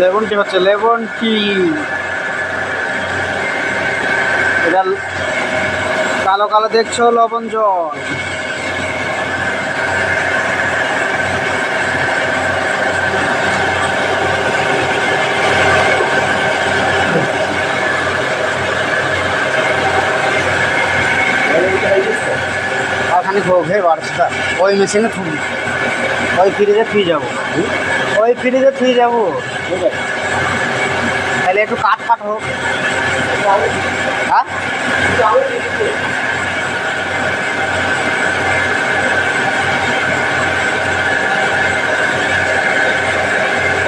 লেবন টি হচ্ছে লেবন টি এটা কালো কালো দেখছ লবণ জল। ওখানে ঘে বারোটা ওই মেশিনে থুবি। ওই ফ্রিজে থুই যাব। ওই ফ্রিজে থুই যাব। তাহলে একটু কাঠ ফাট হোক। হ্যাঁ?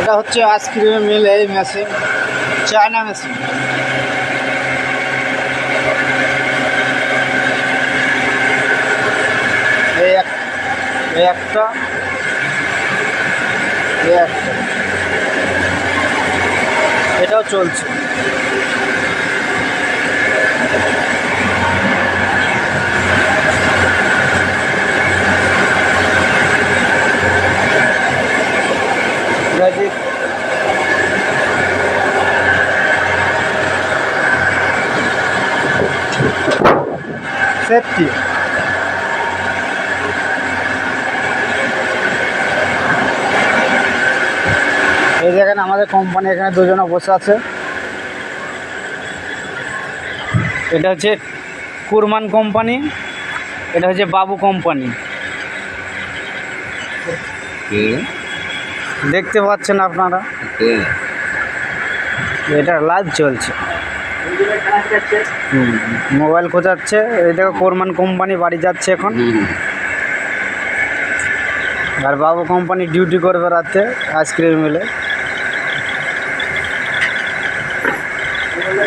এটা হচ্ছে আইসক্রিমের মিল এই মেশিন, চায়না মেশিন এই এক এই একটা এটাও চলছে। ম্যাজিক সেফটি এই দেখেন আমাদের কোম্পানি এখানে দুজনে বসে আছে। এটা হচ্ছে কুরমান কোম্পানি এটা হচ্ছে বাবু কোম্পানি দেখতে পাচ্ছেন আপনারা? এটা লাইভ চলছে। মোবাইল খোঁজাচ্ছে। এই দেখো কোরমান কোম্পানি বাড়ি যাচ্ছে এখন। আর বাবু কোম্পানি ডিউটি করবে রাতে আইসক্রিম মিলে।